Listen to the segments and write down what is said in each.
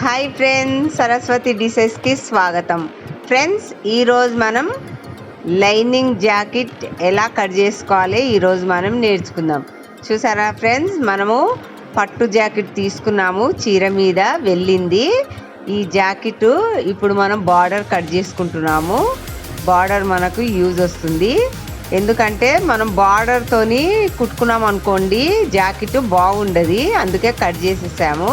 Hi friends Saraswati డిసెస్కి స్వాగతం. Friends ఈరోజు మనం లైనింగ్ జాకెట్ ఎలా కట్ చేసుకోవాలి ఈరోజు మనం నేర్చుకుందాం. చూసారా ఫ్రెండ్స్ మనము పట్టు జాకెట్ తీసుకున్నాము చీర మీద వెళ్ళింది. ఈ జాకెట్ ఇప్పుడు మనం బార్డర్ కట్ చేసుకుంటున్నాము. బార్డర్ మనకు యూజ్ వస్తుంది. ఎందుకంటే మనం బార్డర్తోని కుట్టుకున్నాం అనుకోండి జాకెట్ బాగుండదు అందుకే కట్ చేసేసాము.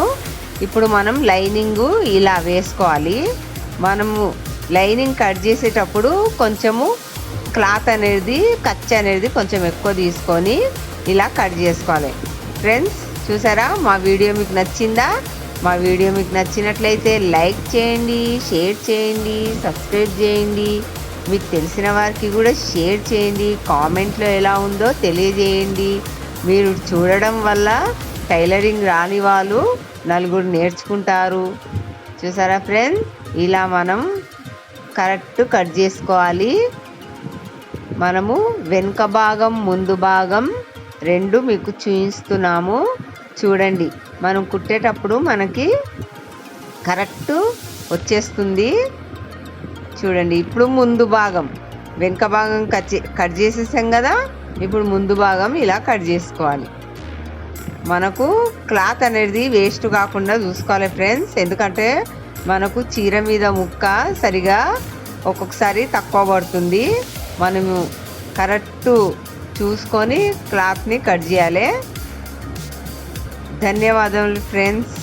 ఇప్పుడు మనం లైనింగు ఇలా వేసుకోవాలి. మనము లైనింగ్ కట్ చేసేటప్పుడు కొంచెము క్లాత్ అనేది కచ్చ అనేది కొంచెం ఎక్కువ తీసుకొని ఇలా కట్ చేసుకోవాలి. ఫ్రెండ్స్ చూసారా? మా వీడియో మీకు నచ్చిందా? మా వీడియో మీకు నచ్చినట్లయితే లైక్ చేయండి షేర్ చేయండి సబ్స్క్రైబ్ చేయండి. మీకు తెలిసిన వారికి కూడా షేర్ చేయండి. కామెంట్లో ఎలా ఉందో తెలియజేయండి. మీరు చూడడం వల్ల టైలరింగ్ రాని వాళ్ళు నలుగురు నేర్చుకుంటారు. చూసారా ఫ్రెండ్ ఇలా మనం కరెక్ట్ కట్ చేసుకోవాలి. మనము వెనుక భాగం ముందు భాగం రెండు మీకు చూపిస్తున్నాము. చూడండి మనం కుట్టేటప్పుడు మనకి కరెక్ట్ వచ్చేస్తుంది. చూడండి ఇప్పుడు ముందు భాగం. వెనుక భాగం కట్ చే- కట్ చేసేసాం కదా? ఇప్పుడు ముందు భాగం ఇలా కట్ చేసుకోవాలి. మనకు క్లాత్ అనేది వేస్ట్ కాకుండా చూసుకోవాలి ఫ్రెండ్స్. ఎందుకంటే మనకు చీర మీద ముక్క సరిగా ఒక్కొక్కసారి తక్కువ పడుతుంది. మనము కరెక్ట్ చూసుకొని క్లాత్ని కట్ చేయాలి. ధన్యవాదములు ఫ్రెండ్స్.